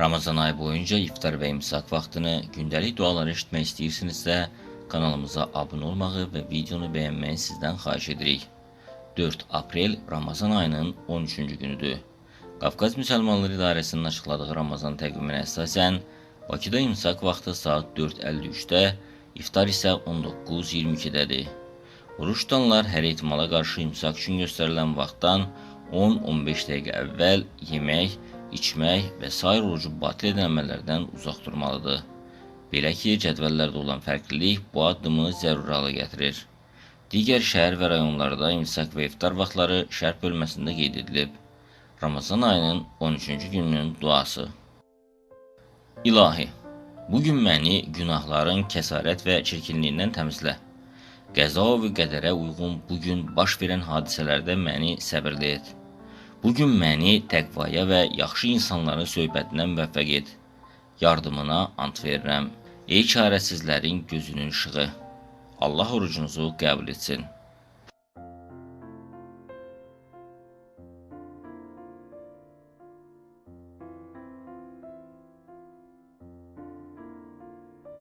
Ramazan ayı boyunca iftar və imsak vaxtını gündəlik duaları eşitmək istəyirsinizsə, kanalımıza abunə olmağı və videonu bəyənməyi sizdən xahiş edirik. 4 aprel Ramazan ayının 13-cü günüdür. Qafqaz Müsəlmanları İdarəsinin açıqladığı Ramazan təqviminə əsasən, Bakıda imsak vaxtı saat 4:53-də, iftar isə 19:22-dədir. Oruç tutanlar hər ehtimala qarşı imsak üçün göstərilən vaxtdan 10-15 dəqiqə əvvəl yemək, içmək və sair orucu batil edən əməllərdən uzaq durmalıdır. Belə ki, cədvəllərdə olan fərqlilik bu addımı zəruri hala gətirir. Digər şəhər və rayonlarda imsak və iftar vaxtları şərh bölməsində qeyd edilib. Ramazan ayının 13-cü gününün duası. İlahi, bugün məni günahların kəsarət və çirkinliyindən təmizlə. Qəza və qədərə uyğun bugün baş verən hadisələrdə məni səbirli et. Bugün məni təqvaya və yaxşı insanların söhbətinə müvəffəq et. Yardımına ant verirəm. Ey çarəsizlərin gözünün işığı. Allah orucunuzu qəbul etsin.